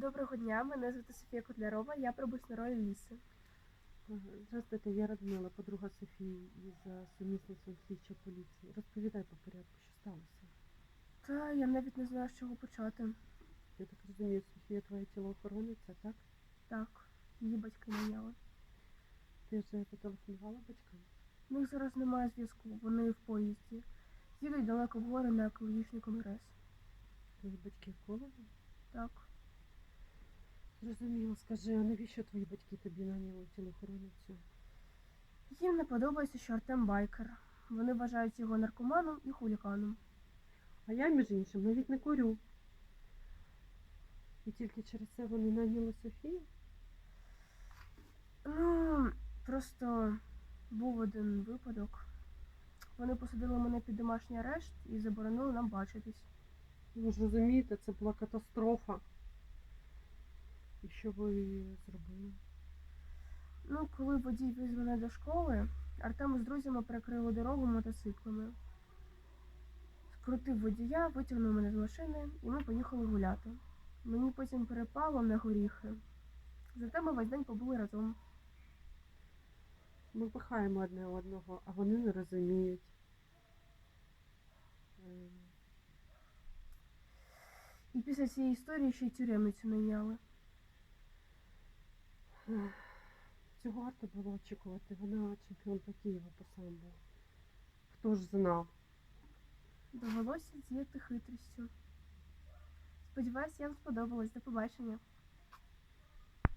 Доброго дня, мене звати Софія Котлярова, я пробусь на роль Ліси. Здравствуйте, я Радмила, подруга Софії із е, сумісництвом слідчої поліції. Розповідай по порядку, що сталося. Та я навіть не знаю, з чого почати. Я так розумію, Софія твоя тілоохоронниця, так? Так, її батьки найняли. Ти вже зателефонувала батькам? У них зараз немає зв'язку, вони в поїзді. Їдуть далеко в гори на екологічний конгрес. Твої батьки в коледжі? Так. Зрозуміло, скажи, а навіщо твої батьки тобі наняли тілоохоронницю? Їм не подобається, що Артем байкер. Вони вважають його наркоманом і хуліганом. А я, між іншим, навіть не курю. І тільки через це вони наняли Софію? Ну, просто був один випадок. Вони посадили мене під домашній арешт і заборонили нам бачитись. Ви ж розумієте, це була катастрофа. Що ви зробили? Ну, коли водій віз мене до школи, Артем з друзями перекрили дорогу мотоциклами. Скрутив водія, витягнув мене з машини, і ми поїхали гуляти. Мені потім перепало на горіхи. Зате ми весь день побули разом. Ми пихаємо одне одного, а вони не розуміють. Е, І після цієї історії ще й тюремницю найняли. Цього варто було очікувати. Вона чемпіонка Києва по самбо. Хто ж знав? Довелося діяти хитрістю. Сподіваюсь, я вам сподобалось. До побачення.